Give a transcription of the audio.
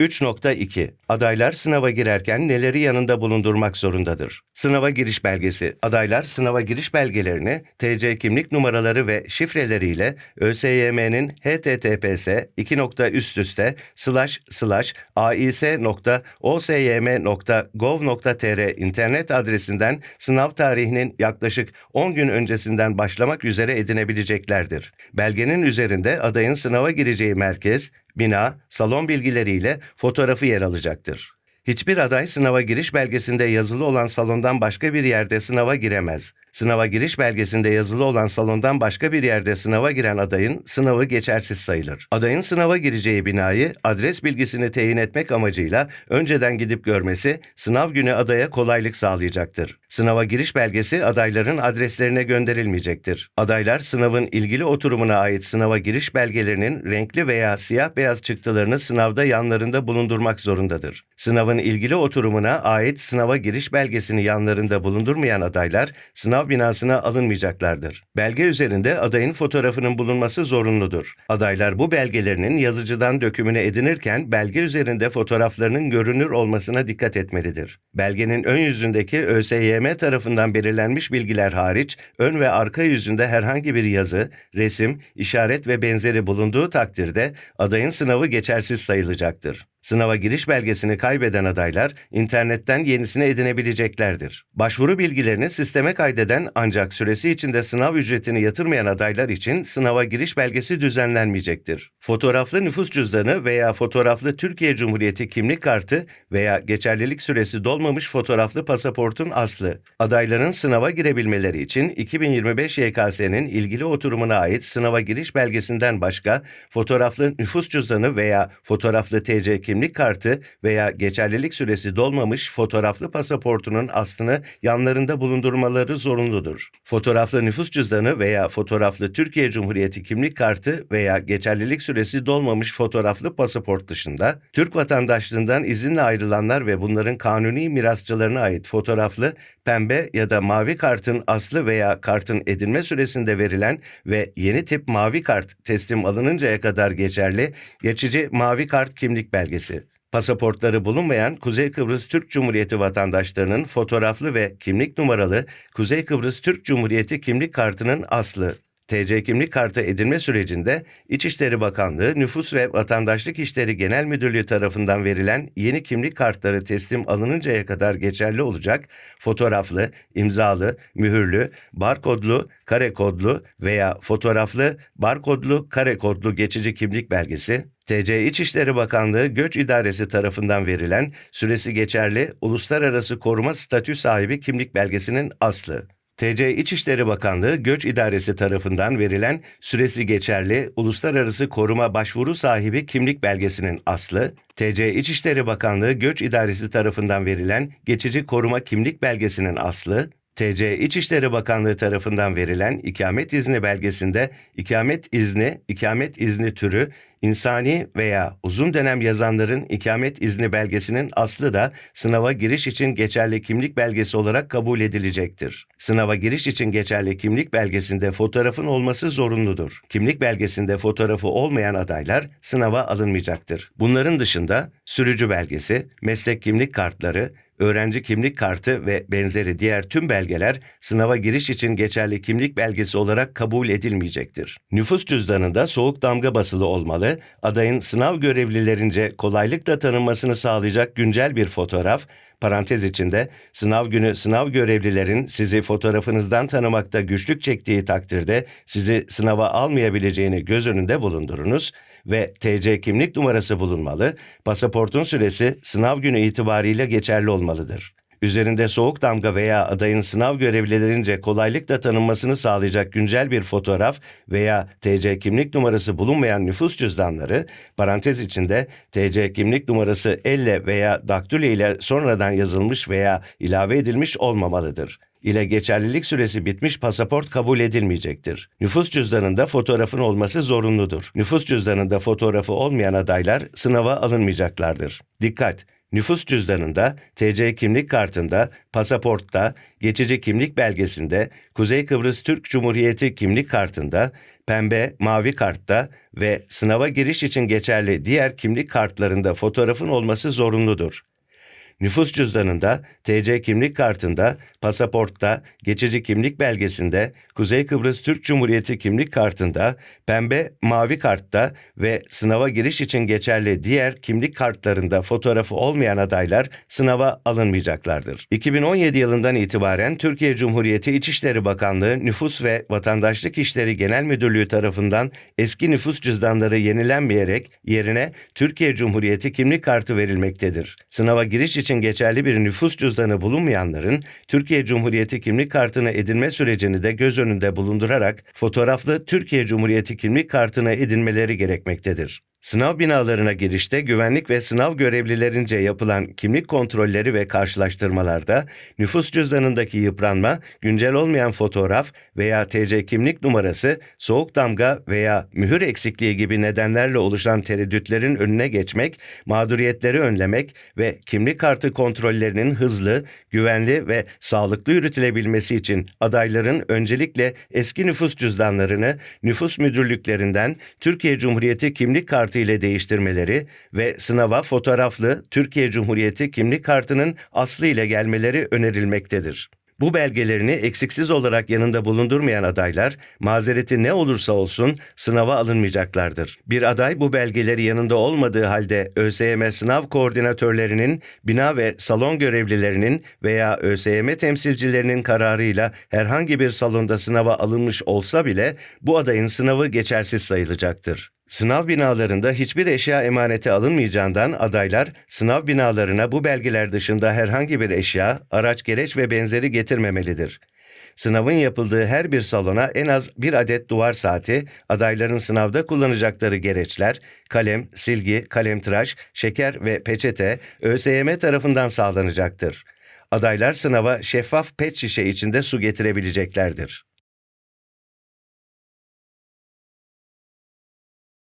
3.2 Adaylar sınava girerken neleri yanında bulundurmak zorundadır? Sınava giriş belgesi. Adaylar sınava giriş belgelerini TC kimlik numaraları ve şifreleriyle ÖSYM'nin https 2. üst üste slash slash ais.osym.gov.tr internet adresinden sınav tarihinin yaklaşık 10 gün öncesinden başlamak üzere edinebileceklerdir. Belgenin üzerinde adayın sınava gireceği merkez, bina, salon bilgileriyle fotoğrafı yer alacaktır. Hiçbir aday sınava giriş belgesinde yazılı olan salondan başka bir yerde sınava giremez. Sınava giriş belgesinde yazılı olan salondan başka bir yerde sınava giren adayın sınavı geçersiz sayılır. Adayın sınava gireceği binayı adres bilgisini teyin etmek amacıyla önceden gidip görmesi sınav günü adaya kolaylık sağlayacaktır. Sınava giriş belgesi adayların adreslerine gönderilmeyecektir. Adaylar sınavın ilgili oturumuna ait sınava giriş belgelerinin renkli veya siyah beyaz çıktılarını sınavda yanlarında bulundurmak zorundadır. Sınavın ilgili oturumuna ait sınava giriş belgesini yanlarında bulundurmayan adaylar sınav binasına alınmayacaklardır. Belge üzerinde adayın fotoğrafının bulunması zorunludur. Adaylar bu belgelerinin yazıcıdan dökümüne edinirken belge üzerinde fotoğraflarının görünür olmasına dikkat etmelidir. Belgenin ön yüzündeki ÖSYM tarafından belirlenmiş bilgiler hariç ön ve arka yüzünde herhangi bir yazı, resim, işaret ve benzeri bulunduğu takdirde adayın sınavı geçersiz sayılacaktır. Sınava giriş belgesini kaybeden adaylar internetten yenisini edinebileceklerdir. Başvuru bilgilerini sisteme kaydeden ancak süresi içinde sınav ücretini yatırmayan adaylar için sınava giriş belgesi düzenlenmeyecektir. Fotoğraflı nüfus cüzdanı veya fotoğraflı Türkiye Cumhuriyeti kimlik kartı veya geçerlilik süresi dolmamış fotoğraflı pasaportun aslı. Adayların sınava girebilmeleri için 2025 YKS'nin ilgili oturumuna ait sınava giriş belgesinden başka fotoğraflı nüfus cüzdanı veya fotoğraflı TC kimlik kartı veya geçerlilik süresi dolmamış fotoğraflı pasaportunun aslını yanlarında bulundurmaları zorunludur. Fotoğraflı nüfus cüzdanı veya fotoğraflı Türkiye Cumhuriyeti kimlik kartı veya geçerlilik süresi dolmamış fotoğraflı pasaport dışında Türk vatandaşlığından izinle ayrılanlar ve bunların kanuni mirasçılarına ait fotoğraflı pembe ya da mavi kartın aslı veya kartın edinme süresinde verilen ve yeni tip mavi kart teslim alınıncaya kadar geçerli geçici mavi kart kimlik belgesi. Pasaportları bulunmayan Kuzey Kıbrıs Türk Cumhuriyeti vatandaşlarının fotoğraflı ve kimlik numaralı Kuzey Kıbrıs Türk Cumhuriyeti kimlik kartının aslı. TC kimlik kartı edinme sürecinde İçişleri Bakanlığı Nüfus ve Vatandaşlık İşleri Genel Müdürlüğü tarafından verilen yeni kimlik kartları teslim alınıncaya kadar geçerli olacak fotoğraflı, imzalı, mühürlü, barkodlu, kare kodlu veya fotoğraflı, barkodlu, kare kodlu geçici kimlik belgesi, TC İçişleri Bakanlığı Göç İdaresi tarafından verilen süresi geçerli uluslararası koruma statü sahibi kimlik belgesinin aslı. TC İçişleri Bakanlığı Göç İdaresi tarafından verilen süresi geçerli uluslararası koruma başvuru sahibi kimlik belgesinin aslı, TC İçişleri Bakanlığı Göç İdaresi tarafından verilen geçici koruma kimlik belgesinin aslı, TC İçişleri Bakanlığı tarafından verilen ikamet izni belgesinde ikamet izni, ikamet izni türü, insani veya uzun dönem yazanların ikamet izni belgesinin aslı da sınava giriş için geçerli kimlik belgesi olarak kabul edilecektir. Sınava giriş için geçerli kimlik belgesinde fotoğrafın olması zorunludur. Kimlik belgesinde fotoğrafı olmayan adaylar sınava alınmayacaktır. Bunların dışında sürücü belgesi, meslek kimlik kartları, öğrenci kimlik kartı ve benzeri diğer tüm belgeler sınava giriş için geçerli kimlik belgesi olarak kabul edilmeyecektir. Nüfus cüzdanında soğuk damga basılı olmalı, adayın sınav görevlilerince kolaylıkla tanınmasını sağlayacak güncel bir fotoğraf, parantez içinde sınav günü sınav görevlilerin sizi fotoğrafınızdan tanımakta güçlük çektiği takdirde sizi sınava almayabileceğini göz önünde bulundurunuz ve TC kimlik numarası bulunmalı, pasaportun süresi sınav günü itibariyle geçerli olmalıdır. Üzerinde soğuk damga veya adayın sınav görevlilerince kolaylıkla tanınmasını sağlayacak güncel bir fotoğraf veya TC kimlik numarası bulunmayan nüfus cüzdanları, parantez içinde TC kimlik numarası elle veya daktilo ile sonradan yazılmış veya ilave edilmiş olmamalıdır ile geçerlilik süresi bitmiş pasaport kabul edilmeyecektir. Nüfus cüzdanında fotoğrafın olması zorunludur. Nüfus cüzdanında fotoğrafı olmayan adaylar sınava alınmayacaklardır. Dikkat! Nüfus cüzdanında, TC kimlik kartında, pasaportta, geçici kimlik belgesinde, Kuzey Kıbrıs Türk Cumhuriyeti kimlik kartında, pembe, mavi kartta ve sınava giriş için geçerli diğer kimlik kartlarında fotoğrafın olması zorunludur. Nüfus cüzdanında, TC kimlik kartında, pasaportta, geçici kimlik belgesinde, Kuzey Kıbrıs Türk Cumhuriyeti kimlik kartında, pembe, mavi kartta ve sınava giriş için geçerli diğer kimlik kartlarında fotoğrafı olmayan adaylar sınava alınmayacaklardır. 2017 yılından itibaren Türkiye Cumhuriyeti İçişleri Bakanlığı Nüfus ve Vatandaşlık İşleri Genel Müdürlüğü tarafından eski nüfus cüzdanları yenilenmeyerek yerine Türkiye Cumhuriyeti kimlik kartı verilmektedir. Sınava giriş için geçerli bir nüfus cüzdanı bulunmayanların Türkiye Cumhuriyeti kimlik kartına edinme sürecini de göz önünde bulundurarak fotoğraflı Türkiye Cumhuriyeti kimlik kartına edinmeleri gerekmektedir. Sınav binalarına girişte güvenlik ve sınav görevlilerince yapılan kimlik kontrolleri ve karşılaştırmalarda nüfus cüzdanındaki yıpranma, güncel olmayan fotoğraf veya TC kimlik numarası, soğuk damga veya mühür eksikliği gibi nedenlerle oluşan tereddütlerin önüne geçmek, mağduriyetleri önlemek ve kimlik kartı kontrollerinin hızlı, güvenli ve sağlıklı yürütülebilmesi için adayların öncelikle eski nüfus cüzdanlarını nüfus müdürlüklerinden Türkiye Cumhuriyeti kimlik kartı ile değiştirmeleri ve sınava fotoğraflı Türkiye Cumhuriyeti kimlik kartının aslı ile gelmeleri önerilmektedir. Bu belgelerini eksiksiz olarak yanında bulundurmayan adaylar, mazereti ne olursa olsun sınava alınmayacaklardır. Bir aday bu belgeleri yanında olmadığı halde ÖSYM sınav koordinatörlerinin, bina ve salon görevlilerinin veya ÖSYM temsilcilerinin kararıyla herhangi bir salonda sınava alınmış olsa bile bu adayın sınavı geçersiz sayılacaktır. Sınav binalarında hiçbir eşya emaneti alınmayacağından adaylar sınav binalarına bu belgeler dışında herhangi bir eşya, araç gereç ve benzeri getirmemelidir. Sınavın yapıldığı her bir salona en az bir adet duvar saati, adayların sınavda kullanacakları gereçler, kalem, silgi, kalemtıraş, şeker ve peçete ÖSYM tarafından sağlanacaktır. Adaylar sınava şeffaf pet şişe içinde su getirebileceklerdir.